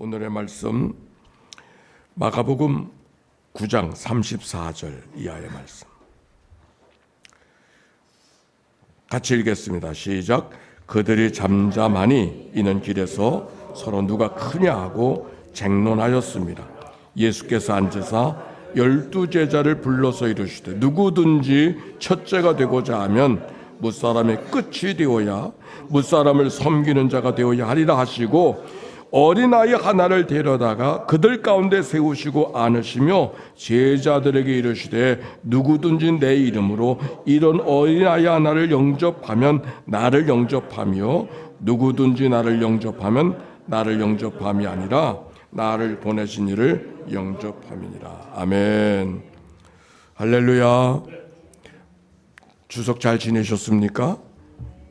오늘의 말씀 마가복음 9장 34절 이하의 말씀. 같이 읽겠습니다. 시작. 그들이 잠잠하니 이는 길에서 서로 누가 크냐 하고 쟁론하였습니다. 예수께서 앉으사 열두 제자를 불러서 이르시되 누구든지 첫째가 되고자 하면 무사람의 끝이 되어야 무사람을 섬기는 자가 되어야 하리라 하시고 어린아이 하나를 데려다가 그들 가운데 세우시고 안으시며 제자들에게 이르시되 누구든지 내 이름으로 이런 어린아이 하나를 영접하면 나를 영접하며 누구든지 나를 영접하면 나를 영접함이 아니라 나를 보내신 이를 영접함이니라. 아멘. 할렐루야. 추석 잘 지내셨습니까?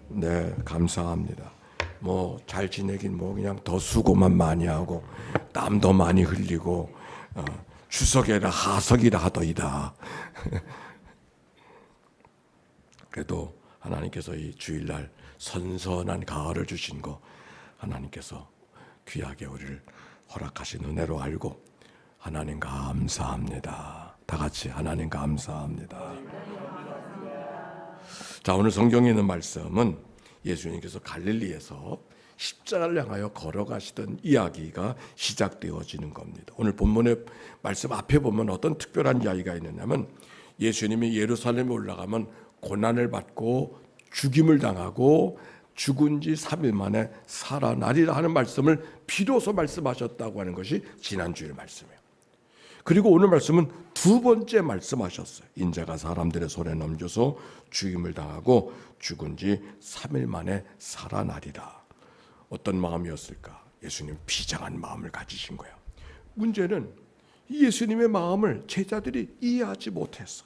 네 감사합니다 뭐 잘 지내긴 뭐 그냥 더 수고만 많이 하고 땀도 많이 흘리고 어, 추석에라 하석이라 하더이다. 그래도 하나님께서 이 주일날 선선한 가을을 주신 거 하나님께서 귀하게 우리를 허락하신 은혜로 알고 하나님 감사합니다. 다 같이 하나님 감사합니다. 자 오늘 성경에 있는 말씀은 예수님께서 갈릴리에서 십자가를 향하여 걸어가시던 이야기가 시작되어지는 겁니다. 오늘 본문의 말씀 앞에 보면 어떤 특별한 이야기가 있느냐면 예수님이 예루살렘에 올라가면 고난을 받고 죽임을 당하고 죽은 지 3일 만에 살아나리라 하는 말씀을 비로소 말씀하셨다고 하는 것이 지난주의 말씀이에요. 그리고 오늘 말씀은 두 번째 말씀하셨어요. 인자가 사람들의 손에 넘겨서 죽임을 당하고 죽은 지 3일 만에 살아나리라. 어떤 마음이었을까? 예수님 비장한 마음을 가지신 거예요. 문제는 이 예수님의 마음을 제자들이 이해하지 못했어.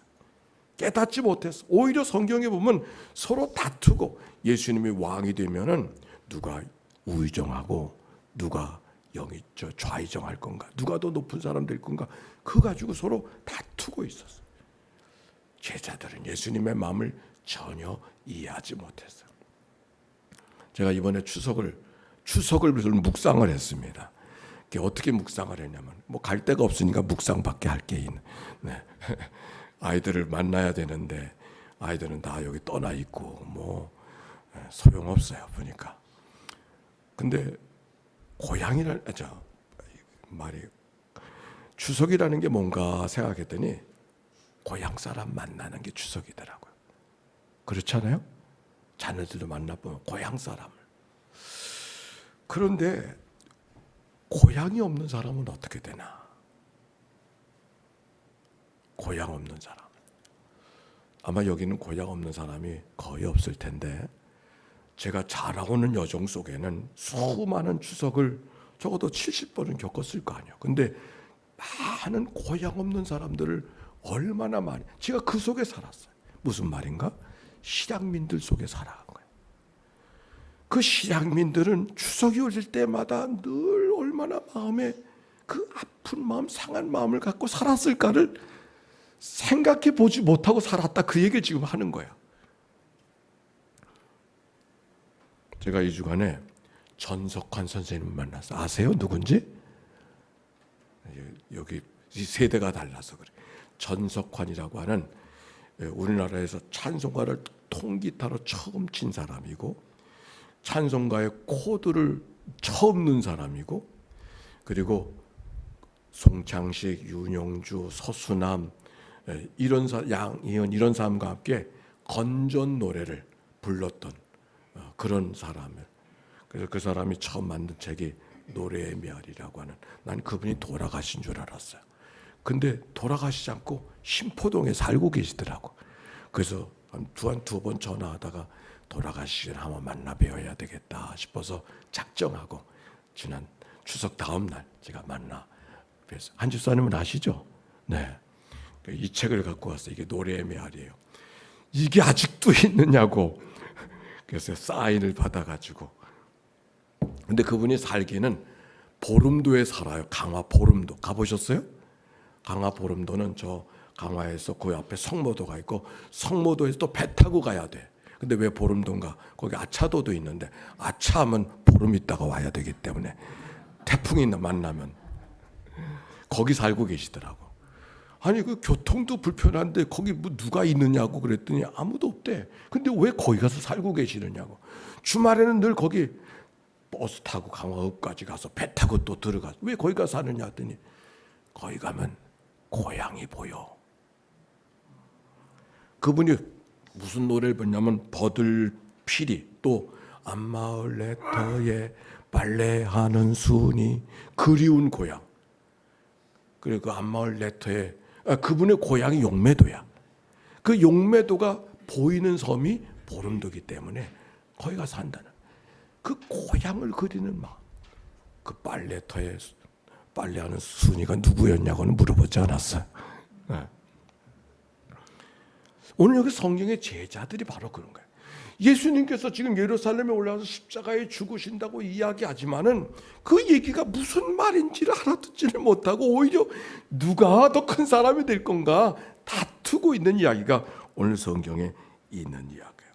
깨닫지 못했어. 오히려 성경에 보면 서로 다투고 예수님이 왕이 되면은 누가 우의정하고 누가 영이 저 좌의정할 건가? 누가 더 높은 사람 될 건가? 그 가지고 서로 다투고 있었어. 제자들은 예수님의 마음을 전혀 이해하지 못했어요. 제가 이번에 추석을 추석을 묵상을 했습니다. 어떻게 묵상을 했냐면 뭐 갈 데가 없으니까 묵상밖에 할 게 있는. 네. 아이들을 만나야 되는데 아이들은 다 여기 떠나 있고 뭐 소용 없어요 보니까. 근데 고향이라 아, 저 말이 추석이라는 게 뭔가 생각했더니 고향 사람 만나는 게 추석이더라고요. 그렇잖아요? 자녀들도 만나보면 고향 사람을. 그런데 고향이 없는 사람은 어떻게 되나? 고향 없는 사람. 아마 여기는 고향 없는 사람이 거의 없을 텐데 제가 자라오는 여정 속에는 수많은 추석을 적어도 70번은 겪었을 거 아니에요. 근데 많은 고향 없는 사람들을 얼마나 많이 제가 그 속에 살았어요. 무슨 말인가? 실향민들 속에 살아간 거예요. 그 실향민들은 추석이 올 때마다 늘 얼마나 마음에 그 아픈 마음, 상한 마음을 갖고 살았을까를 생각해 보지 못하고 살았다. 그 얘기를 지금 하는 거예요. 제가 이 주간에 전석환 선생님 만나서 아세요? 누군지? 여기 세대가 달라서 그래. 전석환이라고 하는 우리나라에서 찬송가를 통기타로 처음 친 사람이고 찬송가의 코드를 처음 넣은 사람이고 그리고 송창식, 윤영주, 서수남 이런 사, 양희은 이런 사람과 함께 건전 노래를 불렀던 어, 그런 사람을 그래서 그 사람이 처음 만든 책이 노래의 메아리라고 하는 난 그분이 돌아가신 줄 알았어요. 근데 돌아가시지 않고 신포동에 살고 계시더라고. 그래서 한두한두 번 전화하다가 돌아가시기 한번 만나 뵈어야 되겠다 싶어서 작정하고 지난 추석 다음 날 제가 만나 뵈서 한 집사님은 아시죠? 네. 이 책을 갖고 왔어요. 이게 노래의 메아리예요. 이게 아직도 있느냐고. 그래서 사인을 받아가지고. 근데 그분이 살기는 보름도에 살아요. 강화 보름도 가보셨어요? 강화 보름도는 저 강화에서 그 앞에 성모도가 있고 성모도에서 또 배 타고 가야 돼. 근데 왜 보름도인가? 거기 아차도도 있는데 아차하면 보름 있다가 와야 되기 때문에 태풍이 만나면 거기 살고 계시더라고. 아니 그 교통도 불편한데 거기 뭐 누가 있느냐고 그랬더니 아무도 없대. 근데 왜 거기 가서 살고 계시느냐고. 주말에는 늘 거기 버스 타고 강화읍까지 가서 배 타고 또 들어가. 왜 거기 가서 사느냐 했더니 거기 가면 고향이 보여. 그분이 무슨 노래를 부르냐면 버들 피리 또 안마을 레터에 빨래하는 순이 그리운 고향. 그리고 그 안마을 레터에 아, 그분의 고향이 용매도야. 그 용매도가 보이는 섬이 보름도기 때문에 거기 가서 산다는 그 고향을 그리는 마음. 그 빨래터에 빨래하는 순이가 누구였냐고는 물어보지 않았어요. 네. 오늘 여기 성경의 제자들이 바로 그런 거예요. 예수님께서 지금 예루살렘에 올라와서 십자가에 죽으신다고 이야기하지만은 그 얘기가 무슨 말인지를 알아듣지를 못하고 오히려 누가 더 큰 사람이 될 건가 다투고 있는 이야기가 오늘 성경에 있는 이야기예요.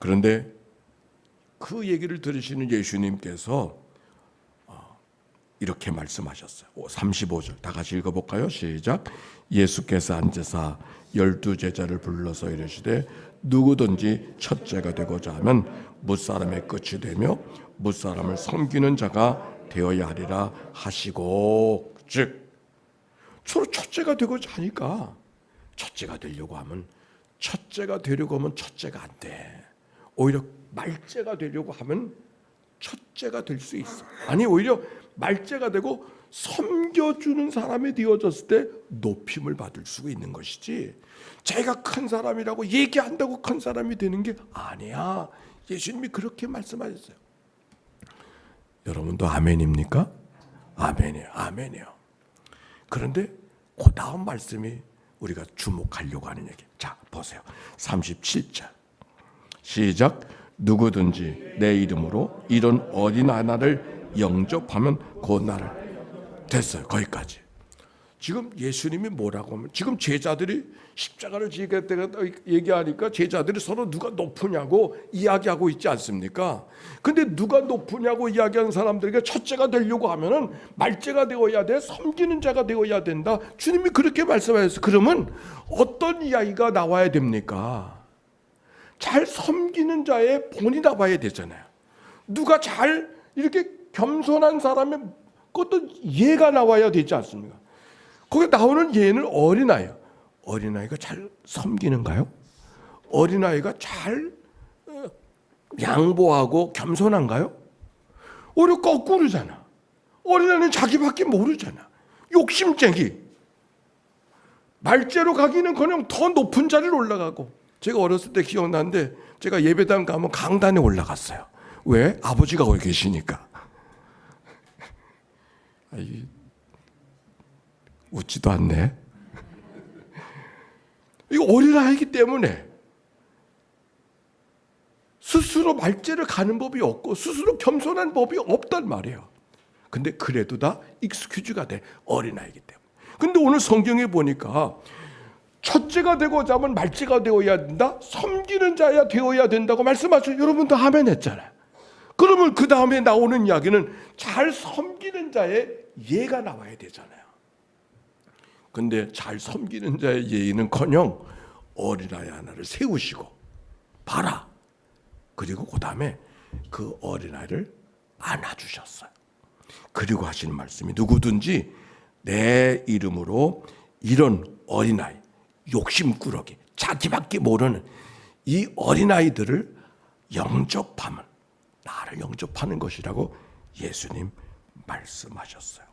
그런데 그 얘기를 들으시는 예수님께서 이렇게 말씀하셨어요. 35절 다 같이 읽어볼까요? 시작. 예수께서 앉으사 열두 제자를 불러서 이르시되 누구든지 첫째가 되고자 하면 무사람의 끝이 되며 무사람을 섬기는 자가 되어야 하리라 하시고 즉 서로 첫째가 되고자 하니까 첫째가 되려고 하면 첫째가 되려고 하면 첫째가 안 돼. 오히려 말째가 되려고 하면 첫째가 될 수 있어. 아니 오히려 말째가 되고 섬겨주는 사람이 되어졌을 때 높임을 받을 수가 있는 것이지. 자기가 큰 사람이라고 얘기한다고 큰 사람이 되는 게 아니야. 예수님이 그렇게 말씀하셨어요. 여러분도 아멘입니까? 아멘이에요. 아멘이에요. 그런데 그 다음 말씀이 우리가 주목하려고 하는 얘기. 자, 보세요. 37절. 시작. 누구든지 내 이름으로 이런 어린 하나를 영접하면 그 나를 됐어요. 거기까지. 지금 예수님이 뭐라고 하면 지금 제자들이 십자가를 지겠다가 얘기하니까 제자들이 서로 누가 높으냐고 이야기하고 있지 않습니까? 근데 누가 높으냐고 이야기하는 사람들에게 첫째가 되려고 하면은 말째가 되어야 돼, 섬기는 자가 되어야 된다. 주님이 그렇게 말씀하셨어요. 그러면 어떤 이야기가 나와야 됩니까? 잘 섬기는 자의 본이 나와야 되잖아요. 누가 잘 이렇게 겸손한 사람의 그것도 예가 나와야 되지 않습니까? 거기 나오는 예는 어린아이요. 어린아이가 잘 섬기는가요? 어린아이가 잘 어, 양보하고 겸손한가요? 오히려 거꾸로잖아. 어린아이는 자기밖에 모르잖아. 욕심쟁이. 말째로 가기는 그냥 더 높은 자리를 올라가고 제가 어렸을 때 기억나는데 제가 예배당 가면 강단에 올라갔어요. 왜? 아버지가 거기 계시니까. 아이, 웃지도 않네. 이거 어린아이기 때문에 스스로 말죄를 가는 법이 없고 스스로 겸손한 법이 없단 말이에요. 근데 그래도 다 익스큐즈가 돼 어린아이기 때문에. 근데 오늘 성경에 보니까 첫째가 되고자 하면 말째가 되어야 된다. 섬기는 자야 되어야 된다고 말씀하셔. 여러분도 아멘 했잖아요. 그러면 그 다음에 나오는 이야기는 잘 섬기는 자의 예가 나와야 되잖아요. 근데 잘 섬기는 자의 예의는커녕 어린아이 하나를 세우시고 봐라. 그리고 그 다음에 그 어린아이를 안아주셨어요. 그리고 하시는 말씀이 누구든지 내 이름으로 이런 어린아이 욕심꾸러기 자기밖에 모르는 이 어린아이들을 영접하면 나를 영접하는 것이라고 예수님 말씀하셨어요.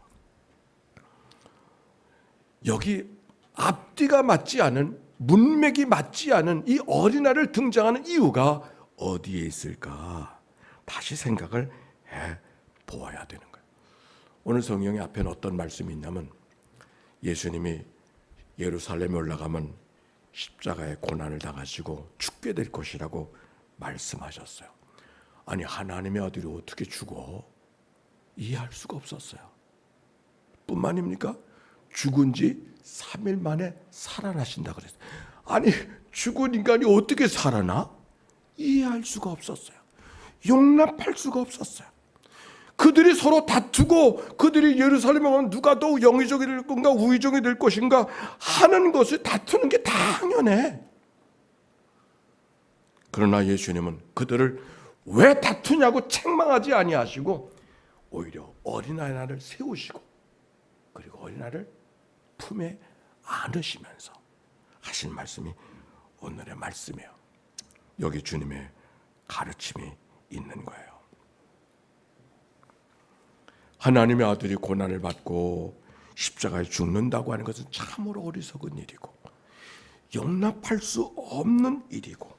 여기 앞뒤가 맞지 않은 문맥이 맞지 않은 이 어린아이를 등장하는 이유가 어디에 있을까? 다시 생각을 해 보아야 되는 거예요. 오늘 성경의 앞에는 어떤 말씀이 있냐면 예수님이 예루살렘에 올라가면 십자가의 고난을 당하시고 죽게 될 것이라고 말씀하셨어요. 아니 하나님의 아들이 어떻게 죽어? 이해할 수가 없었어요. 뿐만입니까? 죽은 지 3일 만에 살아나신다 그랬어요. 아니 죽은 인간이 어떻게 살아나? 이해할 수가 없었어요. 용납할 수가 없었어요. 그들이 서로 다투고 그들이 예루살렘에 오면 누가 더 영의족이 될 건가 우의족이 될 것인가 하는 것을 다투는 게 당연해. 그러나 예수님은 그들을 왜 다투냐고 책망하지 아니하시고 오히려 어린아이를 세우시고 그리고 어린아이를 품에 안으시면서 하신 말씀이 오늘의 말씀이에요. 여기 주님의 가르침이 있는 거예요. 하나님의 아들이 고난을 받고 십자가에 죽는다고 하는 것은 참으로 어리석은 일이고 용납할 수 없는 일이고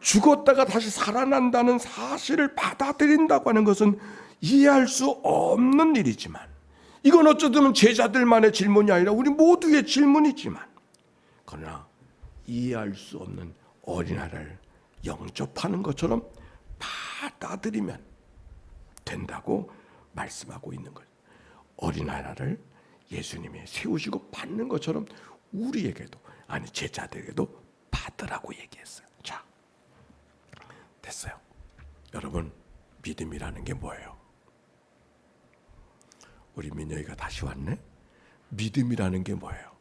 죽었다가 다시 살아난다는 사실을 받아들인다고 하는 것은 이해할 수 없는 일이지만 이건 어쩌면 제자들만의 질문이 아니라 우리 모두의 질문이지만 그러나 이해할 수 없는 어린아이를 영접하는 것처럼 받아들이면 된다고 말씀하고 있는 거예요. 어린아이를 예수님이 세우시고 받는 것처럼 우리에게도 아니 제자들에게도 받으라고 얘기했어요. 자, 됐어요. 여러분 믿음이라는 게 뭐예요? 우리 민영이가 다시 왔네. 믿음이라는 게 뭐예요?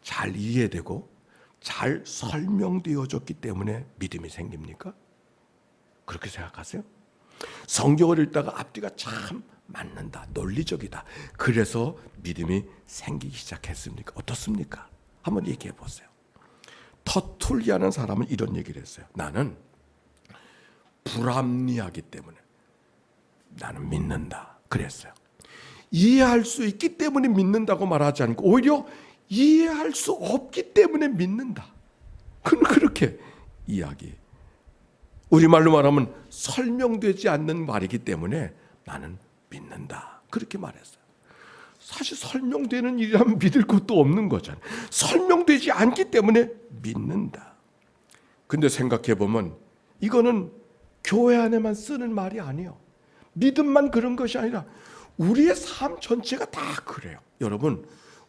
잘 이해되고 잘 설명되어졌기 때문에 믿음이 생깁니까? 그렇게 생각하세요? 성경을 읽다가 앞뒤가 참 맞는다, 논리적이다. 그래서 믿음이 생기기 시작했습니까? 어떻습니까? 한번 얘기해 보세요. 터툴리하는 사람은 이런 얘기를 했어요. 나는 불합리하기 때문에 나는 믿는다. 그랬어요. 이해할 수 있기 때문에 믿는다고 말하지 않고 오히려 이해할 수 없기 때문에 믿는다. 그는 그렇게 이야기. 우리말로 말하면 설명되지 않는 말이기 때문에 나는 믿는다. 그렇게 말했어요. 사실 설명되는 일이라면 믿을 것도 없는 거잖아요. 설명되지 않기 때문에 믿는다. 근데 생각해 보면 이거는 교회 안에만 쓰는 말이 아니에요. 믿음만 그런 것이 아니라 우리의 삶 전체가 다 그래요. 여러분,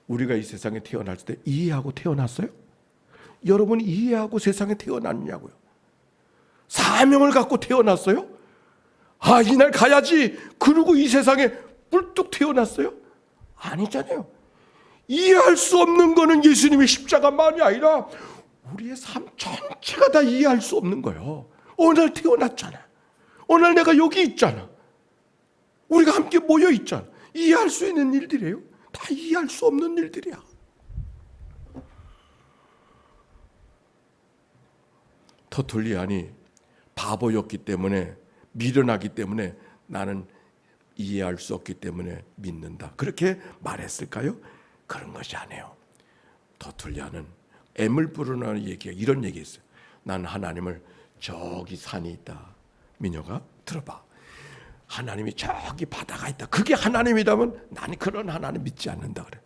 우리가 이 세상에 태어날 때 이해하고 태어났어요? 여러분이 이해하고 세상에 태어났냐고요? 사명을 갖고 태어났어요? 아, 이날 가야지. 그러고 이 세상에 뿔뚝 태어났어요? 아니잖아요. 이해할 수 없는 거는 예수님의 십자가만이 아니라 우리의 삶 전체가 다 이해할 수 없는 거예요. 오늘 태어났잖아. 오늘 내가 여기 있잖아. 우리가 함께 모여 있잖아. 이해할 수 있는 일들이에요. 다 이해할 수 없는 일들이야. 터툴리안이 바보였기 때문에 미련하기 때문에 나는 이해할 수 없기 때문에 믿는다. 그렇게 말했을까요? 그런 것이 아니에요. 터툴리안은 애물 부르는 얘기가 이런 얘기했어요. 난 하나님을 저기 산이 있다. 미녀가 들어봐. 하나님이 저기 바다가 있다. 그게 하나님이라면 나는 그런 하나님 믿지 않는다 그래.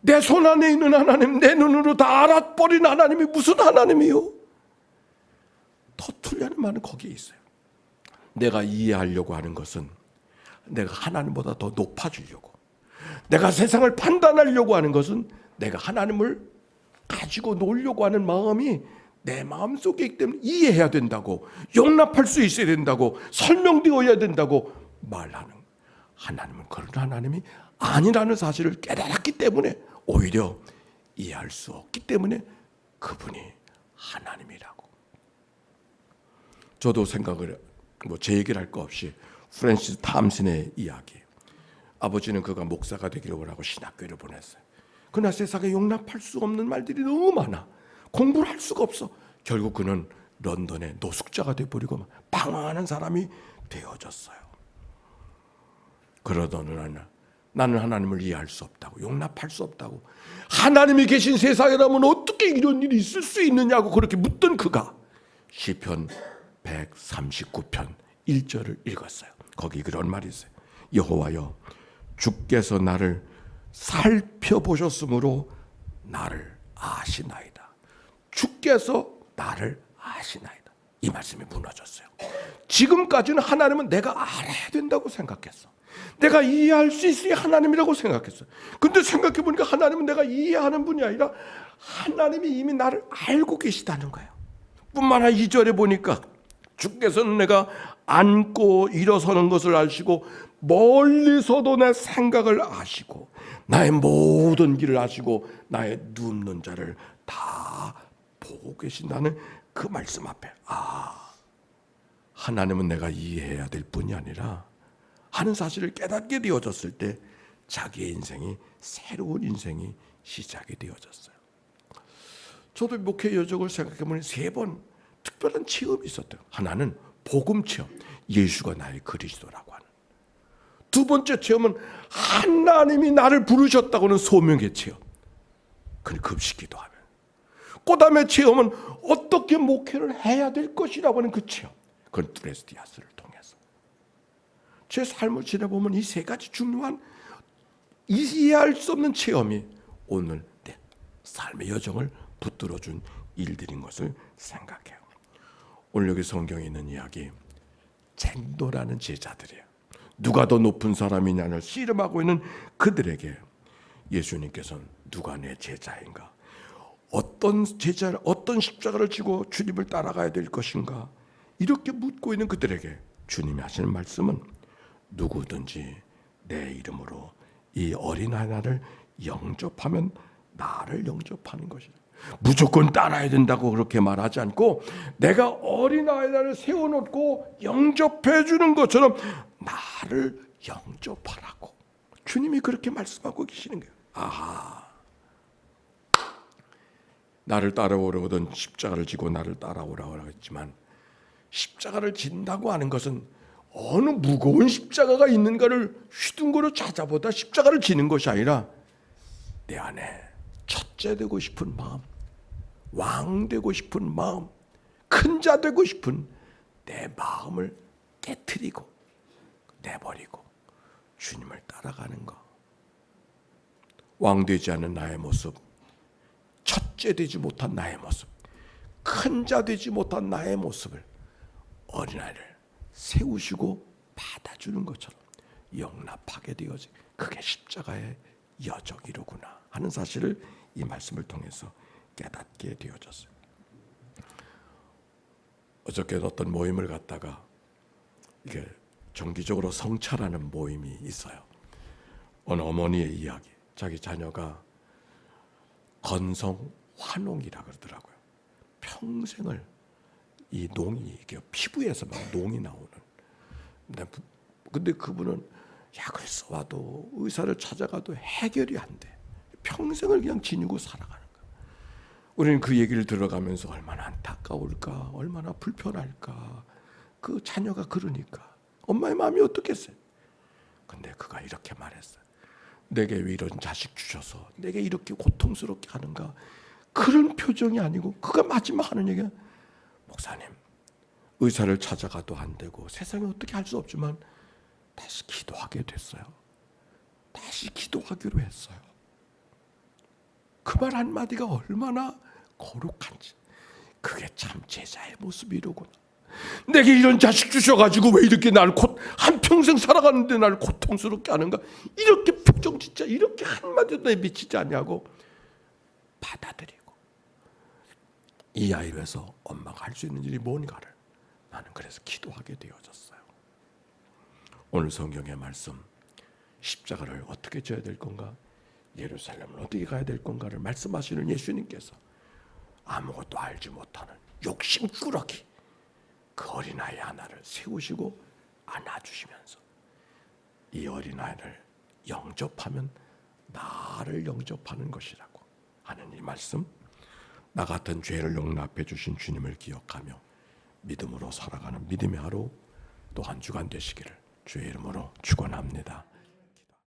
내 손 안에 있는 하나님, 내 눈으로 다 알아버린 하나님이 무슨 하나님이요? 터툴려는 말은 거기에 있어요. 내가 이해하려고 하는 것은 내가 하나님보다 더 높아지려고. 내가 세상을 판단하려고 하는 것은 내가 하나님을 가지고 놀려고 하는 마음이 내 마음 속에 있기 때문에 이해해야 된다고 용납할 수 있어야 된다고 설명되어야 된다고 말하는 하나님은 그런 하나님이 아니라는 사실을 깨달았기 때문에 오히려 이해할 수 없기 때문에 그분이 하나님이라고 저도 생각을 뭐 제 얘기를 할 거 없이 프랜시스 탐슨의 이야기 아버지는 그가 목사가 되기를 원하고 신학교를 보냈어요 그러나 세상에 용납할 수 없는 말들이 너무 많아 공부를 할 수가 없어. 결국 그는 런던의 노숙자가 돼버리고 방황하는 사람이 되어졌어요. 그러던 어느 날 나는 하나님을 이해할 수 없다고 용납할 수 없다고 하나님이 계신 세상이라면 어떻게 이런 일이 있을 수 있느냐고 그렇게 묻던 그가 시편 139편 1절을 읽었어요. 거기 그런 말이 있어요. 여호와여 주께서 나를 살펴보셨으므로 나를 아시나이다. 주께서 나를 아시나이다. 이 말씀이 무너졌어요. 지금까지는 하나님은 내가 알아야 된다고 생각했어. 내가 이해할 수 있어야 하나님이라고 생각했어. 근데 생각해 보니까 하나님은 내가 이해하는 분이 아니라 하나님이 이미 나를 알고 계시다는 거예요. 뿐만 아니라 2절에 보니까 주께서는 내가 앉고 일어서는 것을 아시고 멀리서도 내 생각을 아시고 나의 모든 길을 아시고 나의 눕는 자를 다 보고 계신다는 그 말씀 앞에 아 하나님은 내가 이해해야 될 뿐이 아니라 하는 사실을 깨닫게 되어졌을 때 자기의 인생이 새로운 인생이 시작이 되어졌어요. 저도 목회 여적을 생각해 보니 세 번 특별한 체험이 있었대요. 하나는 복음 체험, 예수가 나의 그리스도라고 하는. 두 번째 체험은 하나님이 나를 부르셨다고는 소명의 체험. 그 급식기도 하면. 그 다음에 체험은 어떻게 목회를 해야 될 것이라고 하는 그 체험. 그건 트레스티아스를 통해서. 제 삶을 지내보면 이 세 가지 중요한 이해할 수 없는 체험이 오늘 내 삶의 여정을 붙들어준 일들인 것을 생각해요. 오늘 여기 성경에 있는 이야기 쟁도라는 제자들이에요. 누가 더 높은 사람이냐를 씨름하고 있는 그들에게 예수님께서는 누가 내 제자인가? 어떤 제자 어떤 십자가를 지고 주님을 따라가야 될 것인가? 이렇게 묻고 있는 그들에게 주님이 하시는 말씀은 누구든지 내 이름으로 이 어린 하나를 영접하면 나를 영접하는 것이다. 무조건 따라야 된다고 그렇게 말하지 않고 내가 어린 아이를 세워놓고 영접해 주는 것처럼 나를 영접하라고 주님이 그렇게 말씀하고 계시는 거예요. 아하. 나를 따라오려거든 십자가를 지고 나를 따라오라고 했지만 십자가를 진다고 하는 것은 어느 무거운 십자가가 있는가를 휘둥그러 찾아보다 십자가를 지는 것이 아니라 내 안에 첫째 되고 싶은 마음, 왕 되고 싶은 마음, 큰 자 되고 싶은 내 마음을 깨뜨리고 내버리고 주님을 따라가는 것. 왕 되지 않은 나의 모습, 첫째 되지 못한 나의 모습, 큰 자 되지 못한 나의 모습을 어린아이를 세우시고 받아주는 것처럼 영납하게 되어지 그게 십자가의 여정이로구나 하는 사실을 이 말씀을 통해서 깨닫게 되어졌어요. 어저께 어떤 모임을 갔다가 이게 정기적으로 성찰하는 모임이 있어요. 어느 어머니의 이야기. 자기 자녀가 건성 화농이라 그러더라고요. 평생을 이 농이 이게 피부에서 막 농이 나오는. 근데, 그분은 약을 써와도 의사를 찾아가도 해결이 안 돼. 평생을 그냥 지니고 살아가는 거야. 우리는 그 얘기를 들어가면서 얼마나 안타까울까, 얼마나 불편할까. 그 자녀가 그러니까 엄마의 마음이 어떻겠어요? 근데 그가 이렇게 말했어요. 내게 왜 이런 자식 주셔서 내게 이렇게 고통스럽게 하는가? 그런 표정이 아니고 그가 마지막 하는 얘기가 목사님 의사를 찾아가도 안 되고 세상에 어떻게 할 수 없지만 다시 기도하게 됐어요. 다시 기도하기로 했어요. 그 말 한마디가 얼마나 거룩한지. 그게 참 제자의 모습이로구나. 내게 이런 자식 주셔가지고 왜 이렇게 날 한평생 살아가는데 날 고통스럽게 하는가? 이렇게 표정 진짜 이렇게 한마디도 내비치지 않냐고 받아들이고 이 아이로 해서 엄마가 할 수 있는 일이 뭔가를 나는 그래서 기도하게 되어졌어요. 오늘 성경의 말씀 십자가를 어떻게 져야 될 건가? 예루살렘을 어떻게 가야 될 건가를 말씀하시는 예수님께서 아무것도 알지 못하는 욕심꾸러기 그 어린아이 하나를 세우시고 안아주시면서 이 어린아이를 영접하면 나를 영접하는 것이라고 하는 이 말씀 나 같은 죄를 용납해 주신 주님을 기억하며 믿음으로 살아가는 믿음의 하루 또 한 주간 되시기를 주의 이름으로 축원합니다.